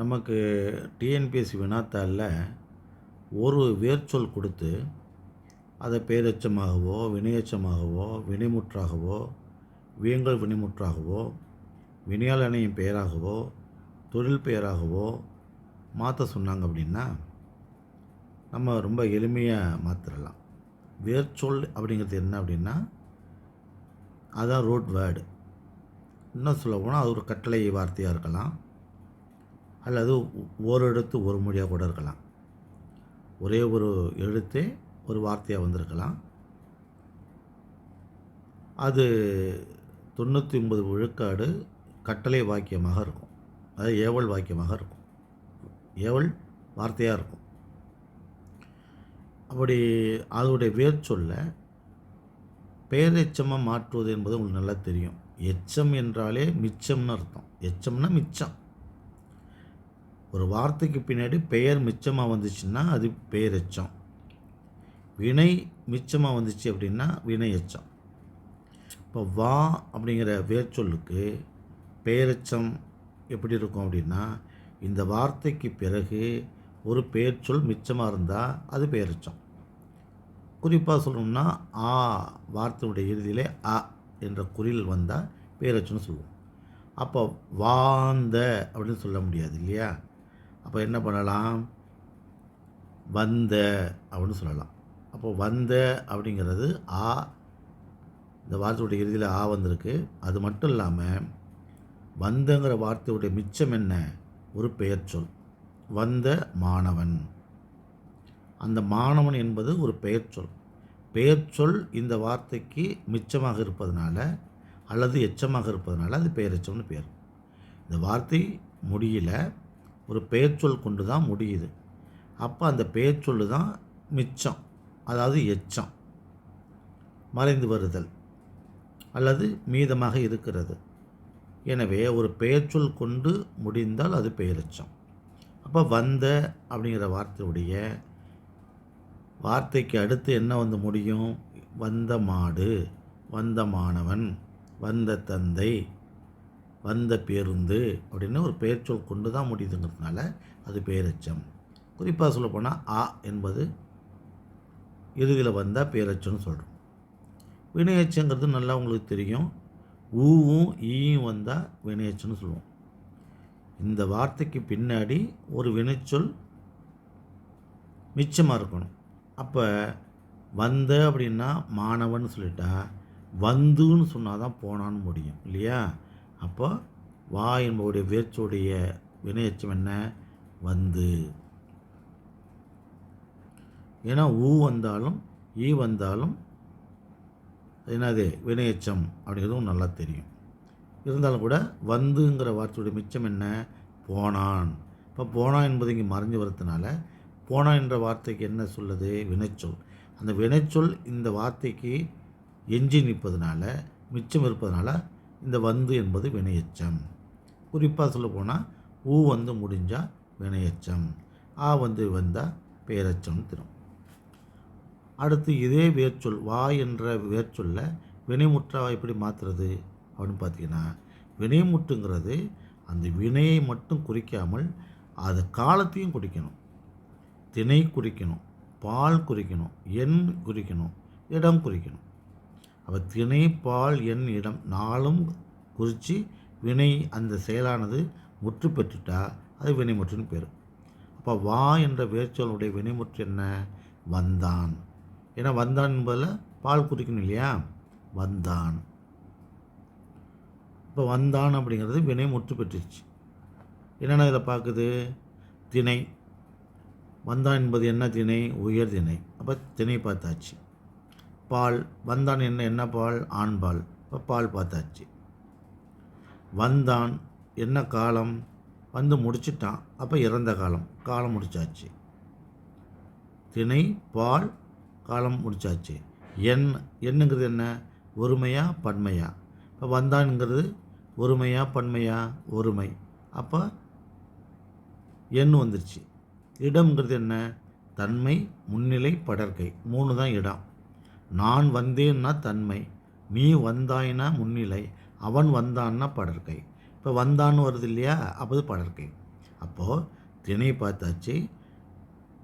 நமக்கு டிஎன்பிஎஸ்சி வினாத்தாளில் ஒரு வேர்ச்சொல் கொடுத்து அதை பேரச்சமாகவோ வினையச்சமாகவோ வினைமுற்றாகவோ வியங்கல் வினைமுற்றாகவோ வினையால் இணையும் பெயராகவோ தொழில் பெயராகவோ மாற்ற சொன்னாங்க அப்படின்னா நம்ம ரொம்ப எளிமையாக மாற்றிடலாம் வேர்ச்சொல் அப்படிங்கிறது என்ன அப்படின்னா அதுதான் ரோட் வேர்டு இன்னும் சொல்ல போனால் அது ஒரு கட்டளை வார்த்தையாக இருக்கலாம். அல்லது ஒரு எழுத்து ஒரு மொழியாக கூட இருக்கலாம். ஒரே ஒரு எழுத்தே ஒரு வார்த்தையாக வந்திருக்கலாம். அது தொண்ணூற்றி ஒன்பது விழுக்காடு கட்டளை வாக்கியமாக இருக்கும். அது ஏவல் வாக்கியமாக இருக்கும். ஏவல் வார்த்தையாக இருக்கும். அப்படி அதோடைய வேர் சொல்ல பெயரெச்சமாக மாற்றுவது என்பது உங்களுக்கு நல்லா தெரியும். எச்சம் என்றாலே மிச்சம்னு அர்த்தம். எச்சம்னா மிச்சம். ஒரு வார்த்தைக்கு பின்னாடி பெயர் மிச்சமாக வந்துச்சுன்னா அது பெயரெச்சம் வினை மிச்சமாக வந்துச்சு அப்படின்னா வினை எச்சம் இப்போ வா அப்படிங்கிற வேர்ச்சொல்லுக்கு பெயரெச்சம் எப்படி இருக்கும் அப்படின்னா இந்த வார்த்தைக்கு பிறகு ஒரு பெயர்ச்சொல் மிச்சமாக இருந்தால் அது பெயரெச்சம் குறிப்பாக சொல்லணும்னா ஆ வார்த்தையுடைய இறுதியிலே அ என்ற குறில் வந்தால் பேரச்சம்னு சொல்லுவோம். அப்போ வாந்த அப்படின்னு சொல்ல முடியாது இல்லையா? அப்போ என்ன பண்ணலாம்? வந்த அப்படின்னு சொல்லலாம். அப்போ வந்த அப்படிங்கிறது ஆ இந்த வார்த்தையுடைய இறுதியில் ஆ வந்திருக்கு. அது மட்டும் இல்லாமல் வந்தங்கிற வார்த்தையுடைய மிச்சம் என்ன? ஒரு பெயர் சொல். வந்த மாணவன். அந்த மாணவன் என்பது ஒரு பெயர் சொல். பெயர் சொல் இந்த வார்த்தைக்கு மிச்சமாக இருப்பதனால அல்லது எச்சமாக இருப்பதனால அது பெயரெச்சம்னு பேர். இந்த வார்த்தை முடியல. ஒரு பெயர்ச்சொல் கொண்டு தான் முடியுது. அப்போ அந்த பெயர்ச்சொல் தான் மிச்சம் அதாவது எச்சம் மறைந்து வருதல் அல்லது மீதமாக இருக்கிறது. எனவே ஒரு பெயர்ச்சொல் கொண்டு முடிந்தால் அது பெயரெச்சம். அப்போ வந்த அப்படிங்கிற வார்த்தையுடைய வார்த்தைக்கு அடுத்து என்ன வந்து முடியும்? வந்த மாடு வந்த மாணவன் வந்த தந்தை வந்த பேருந்து அப்படின்னு ஒரு பெயர்ச்சொல் கொண்டு தான் முடியுதுங்கிறதுனால அது பெயரெச்சம் குறிப்பாக சொல்லப்போனால் ஆ என்பது இறுதியில் வந்தால் பேரச்சம்னு சொல்கிறோம் வினையச்சங்கிறது நல்லா உங்களுக்கு தெரியும். ஊவும் ஈயும் வந்தால் வினையச்சம்னு சொல்லுவோம். இந்த வார்த்தைக்கு பின்னாடி ஒரு வினைச்சொல் மிச்சமாக இருக்கணும். அப்போ வந்த அப்படின்னா மாணவன் சொல்லிட்டா வந்துன்னு சொன்னால் தான் போனான்னு முடியும் இல்லையா? அப்போ வா என்பவுடைய வேர்ச்சோடைய வினையச்சம் என்ன? வந்து. ஏன்னா ஊ வந்தாலும் ஈ வந்தாலும் என்னது? வினையச்சம் அப்படிங்கிறதும் நல்லா தெரியும். இருந்தாலும் கூட வந்துங்கிற வார்த்தையுடைய மிச்சம் என்ன? போனான். இப்போ போனான் என்பது இங்கே மறைஞ்சு வரதுனால போனான் என்ற வார்த்தைக்கு என்ன சொல்லுது? வினைச்சொல். அந்த வினைச்சொல் இந்த வார்த்தைக்கு எஞ்சி நிற்பதனால மிச்சம் இருப்பதனால இந்த வந்து என்பது வினையச்சம். குறிப்பாக சொல்ல போனால் ஊ வந்து முடிஞ்சால் வினையச்சம். ஆ வந்து வந்தால் பெயரச்சம் தரும் அடுத்து இதே வேர்ச்சொல் வா என்ற வேர்ச்சொல்ல வினைமுற்றாவை எப்படி மாற்றுறது அப்படின்னு பார்த்தீங்கன்னா வினைமுட்டுங்கிறது அந்த வினையை மட்டும் குறிக்காமல் அது காலத்தையும் குறிக்கணும். திணை குறிக்கணும் பால் குறிக்கணும் எண் குறிக்கணும் இடம் குறிக்கணும். அப்போ திணை பால் என் இடம். நாளும் குறித்து வினை அந்த செயலானது முற்று பெற்றுட்டா? அது வினைமுற்றுன்னு பேர். அப்போ வா என்ற வேர்ச்சொலுடைய வினைமுற்று என்ன? வந்தான். ஏன்னா வந்தான் என்பதில் பால் குறிக்கணும் இல்லையா? வந்தான். இப்போ வந்தான் அப்படிங்கிறது வினை முற்று பெற்றுச்சு. என்னென்ன இதில் பார்க்குது? திணை. வந்தான் என்பது என்ன திணை? உயர் திணை. அப்போ திணை பார்த்தாச்சு. பால் வந்தான் என்ன என்ன பால்? ஆண் பால். இப்போ பால் பார்த்தாச்சு. வந்தான் என்ன காலம்? வந்து முடிச்சிட்டான். அப்போ இறந்த காலம். காலம் முடிச்சாச்சு. திணை பால் காலம் முடிச்சாச்சு. எண் எண்ணுங்கிறது என்ன? ஒருமையா பன்மையா? இப்போ வந்தான்ங்கிறது ஒருமையா பன்மையா? ஒருமை. அப்போ எண் வந்துருச்சு. இடம்ங்கிறது என்ன? தன்மை முன்னிலை படற்கை. மூணு தான் இடம். நான் வந்தேன்னா தன்மை நீ வந்தாய்னா முன்னிலை அவன் வந்தான்னா படற்கை. இப்போ வந்தான்னு வருது இல்லையா? அப்போது படற்கை. அப்போது திணை பார்த்தாச்சு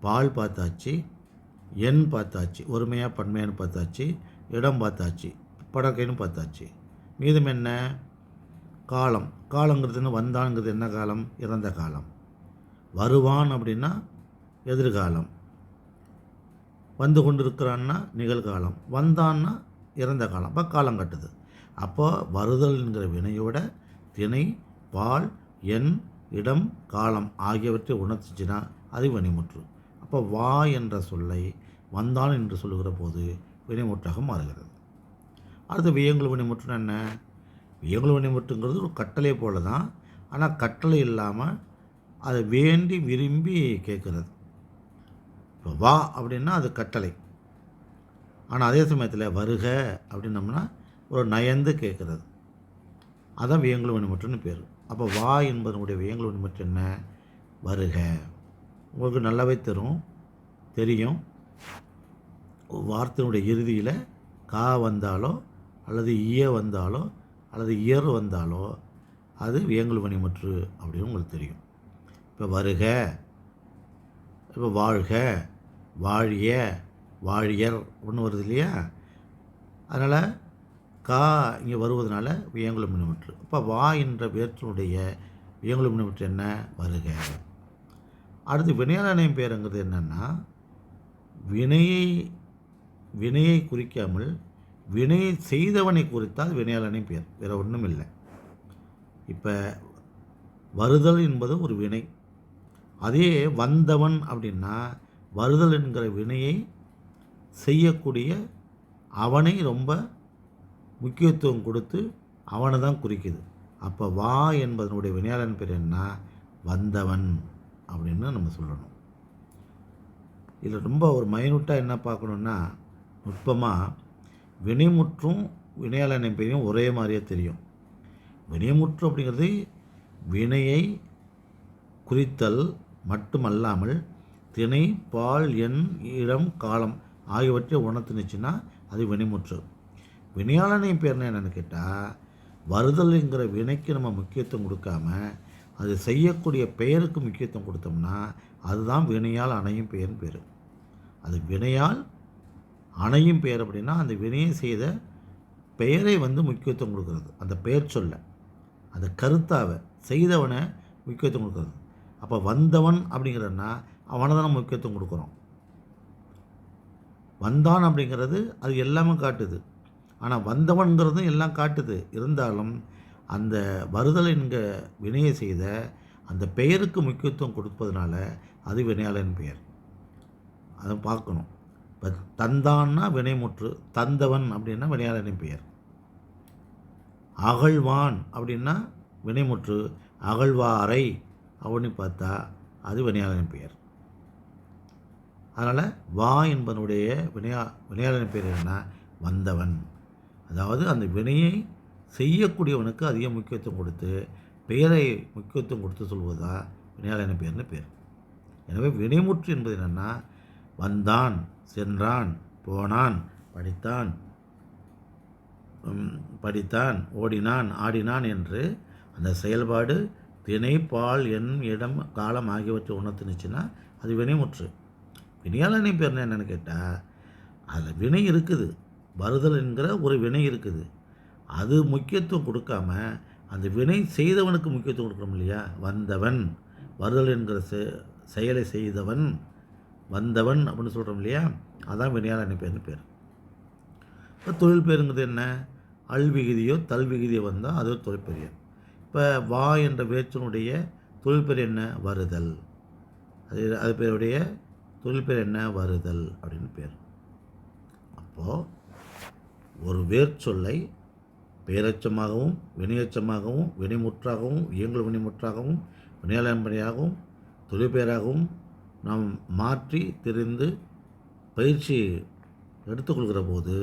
பால் பார்த்தாச்சு எண் பார்த்தாச்சு ஒருமையாக பன்மையான்னு பார்த்தாச்சு இடம் பார்த்தாச்சு படற்கைன்னு பார்த்தாச்சு. மீதம் என்ன? காலம். காலங்கிறதுன்னு வந்தான்ங்கிறது என்ன காலம்? இறந்த காலம். வருவான் அப்படின்னா எதிர்காலம். வந்து கொண்டிருக்கிறான்னா நிகழ்காலம் வந்தான்னா இறந்த காலம் அப்போ காலம் கட்டுது. அப்போ வருதல்ங்கிற வினையோட திணை பால் எண் இடம் காலம் ஆகியவற்றை உணர்த்துச்சுன்னா அது வினைமுற்று. அப்போ வா என்ற சொல்லை வந்தான் என்று சொல்லுகிற போது வினைமுற்றாக மாறுகிறது. அடுத்து வியங்குள் வினைமுற்றுனா என்ன? வியங்குள் வினைமுற்றுங்கிறது ஒரு கட்டளை போல தான் ஆனால் கட்டளை இல்லாமல் அதை வேண்டி விரும்பி கேட்குறது. இப்போ வா அப்படின்னா அது கட்டளை. ஆனால் அதே சமயத்தில் வருக அப்படின்னம்னா ஒரு நயந்து கேட்குறது அதான் வியங்குள் வினைமுற்றுன்னு பேர். அப்போ வா என்பதனுடைய வியங்குள் வினைமுற்று என்ன? வருக. உங்களுக்கு நல்லாவே தரும் தெரியும். வார்த்தையினுடைய இறுதியில் கா வந்தாலோ அல்லது இய வந்தாலோ அல்லது இயர் வந்தாலோ அது வியங்குள் வினைமுற்று அப்படின்னு உங்களுக்கு தெரியும். இப்போ வருக. இப்போ வாழ்க வாழிய வாழியர் ஒன்று வருது இல்லையா? அதனால் கா இங்கே வருவதனால வியங்குளம் மின்முற்று இப்போ வா என்ற வேற்றினுடைய வியங்குளம் மின்முற்று என்ன? வருக. அடுத்து வினையாளனையும் பேருங்கிறது என்னென்னா வினையை வினையை குறிக்காமல் வினையை செய்தவனை குறித்தால் வினையாளனை பேர் வேறு ஒன்றும் இல்லை. இப்போ வருதல் என்பது ஒரு வினை. அதே வந்தவன் அப்படின்னா வருதல் என்கிற வினையை செய்யக்கூடிய அவனை ரொம்ப முக்கியத்துவம் கொடுத்து அவனை தான் குறிக்குது. அப்போ வா என்பதனுடைய வினையாளன் பேர் என்ன? வந்தவன் அப்படின்னு நம்ம சொல்லணும். இதில் ரொம்ப ஒரு மைனூட்டாக என்ன பார்க்கணுன்னா நுட்பமாக வினைமுற்றும் வினையாளனை பெரியும் ஒரே மாதிரியே தெரியும். வினைமுற்று அப்படிங்கிறது வினையை குறித்தல் மட்டுமல்லாமல் திணை பால் எண் இடம் காலம் ஆகியவற்றை உணர்த்துனுச்சுன்னா அது வினைமுற்று. வினையாளனை பேர் என்னென்னு கேட்டால் வருதல்ங்கிற வினைக்கு நம்ம முக்கியத்துவம் கொடுக்காம அது செய்யக்கூடிய பெயருக்கு முக்கியத்துவம் கொடுத்தோம்னா அதுதான் வினையால் அணையும் பெயர்னு பேர். அது வினையால் அணையும் பெயர் அப்படின்னா அந்த வினையை செய்த பெயரை வந்து முக்கியத்துவம் கொடுக்கறது. அந்த பெயர் சொல்ல அந்த கருத்தாவை செய்தவனை முக்கியத்துவம் கொடுக்கறது. அப்போ வந்தவன் அப்படிங்கிறன்னா அவனை தான் முக்கியத்துவம் கொடுக்குறோம். வந்தான் அப்படிங்கிறது அது எல்லாமே காட்டுது. ஆனால் வந்தவன்கிறதும் எல்லாம் காட்டுது. இருந்தாலும் அந்த வருதல் என்க வினையை செய்த அந்த பெயருக்கு முக்கியத்துவம் கொடுப்பதனால அது வினையாளன் பெயர். அதை பார்க்கணும். இப்போ தந்தான்னா வினைமுற்று தந்தவன் அப்படின்னா வினையாளனின் பெயர். அகழ்வான் அப்படின்னா வினைமுற்று அகழ்வாரை அப்படின்னு பார்த்தா அது வினையாளனின் பெயர். அதனால் வா என்பதனுடைய வினையா வினையாளனின் பெயர் என்னென்னா வந்தவன். அதாவது அந்த வினையை செய்யக்கூடியவனுக்கு அதிக முக்கியத்துவம் கொடுத்து பெயரை முக்கியத்துவம் கொடுத்து சொல்வதா வினையாளனின் பெயர்னு பேர். எனவே வினைமுற்று என்பது என்னென்னா வந்தான் சென்றான் போனான் படித்தான் படித்தான் ஓடினான் ஆடினான் என்று அந்த செயல்பாடு திணை பால் என் இடம் காலம் ஆகியவற்றை உணர்த்துனுச்சுன்னா அது வினைமுற்று. வினையாளனை பேர் என்னென்னு கேட்டால் அதில் வினை இருக்குது. வருதல் என்கிற ஒரு வினை இருக்குது. அது முக்கியத்துவம் கொடுக்காம அந்த வினை செய்தவனுக்கு முக்கியத்துவம் கொடுக்குறோம் இல்லையா? வந்தவன். வருதல் என்கிற செ செயலை செய்தவன். வந்தவன் அப்படின்னு சொல்கிறோம் இல்லையா? அதான் வினையாளனை பேர்னு பேர். இப்போ தொழில் பேருங்கிறது என்ன? அல்விகுதியோ தல்விகுதியோ தல் வந்தால் அது ஒரு தொழிற்பெயர் இப்போ வா என்ற வேற்றினுடைய தொழில்பெயர் என்ன? வருதல். அது அது பேருடைய தொழில் பேர் என்ன? வருதல் அப்படின்னு பேர். அப்போது ஒரு வேர்ச்சொல்லை பேரச்சமாகவும் வினையச்சமாகவும் வினைமுற்றாகவும் இயங்கல் வினைமுற்றாகவும் வினையாளம்படியாகவும் தொழிற்பெயராகவும் நாம் மாற்றி தெரிந்து பயிற்சி எடுத்துக்கொள்கிற போது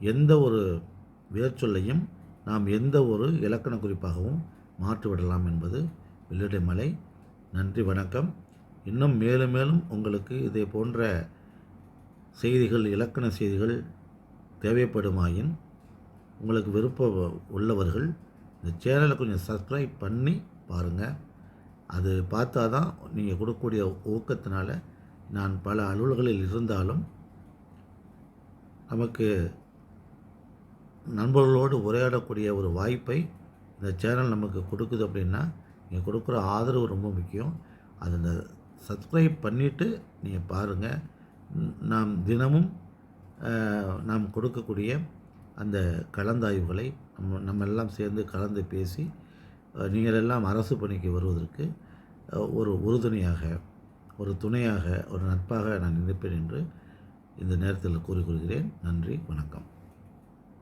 எந்த ஒரு வேர்ச்சொல்லையும் நாம் எந்த ஒரு இலக்கண குறிப்பாகவும் மாற்றிவிடலாம் என்பது வெள்ளிடை மலை. நன்றி வணக்கம். இன்னும் மேலும் மேலும் உங்களுக்கு இதே போன்ற செய்திகள் இலக்கண செய்திகள் தேவைப்படுமாயின் உங்களுக்கு விருப்பம் உள்ளவர்கள் இந்த சேனலை கொஞ்சம் சப்ஸ்கிரைப் பண்ணி பாருங்கள் அது பார்த்தா தான் நீங்கள் கொடுக்கக்கூடிய ஊக்கத்தினால நான் பல அலுவல்களில் இருந்தாலும் நமக்கு நண்பர்களோடு உரையாடக்கூடிய ஒரு வாய்ப்பை இந்த சேனல் நமக்கு கொடுக்குது அப்படின்னா நீங்கள் கொடுக்குற ஆதரவு ரொம்ப முக்கியம். அதில் சப்ஸ்கிரைப் பண்ணிவிட்டு நீங்கள் பாருங்கள் நாம் தினமும் நாம் கொடுக்கக்கூடிய அந்த கலந்தாய்வுகளை நம்ம நம்ம எல்லாம் சேர்ந்து கலந்து பேசி நீங்கள் எல்லாம் அரசு பணிக்கு வருவதற்கு ஒரு உறுதுணையாக ஒரு துணையாக ஒரு நட்பாக நான் நினைப்பேன் என்று இந்த நேரத்தில் கூறிக்கொள்கிறேன் நன்றி வணக்கம்.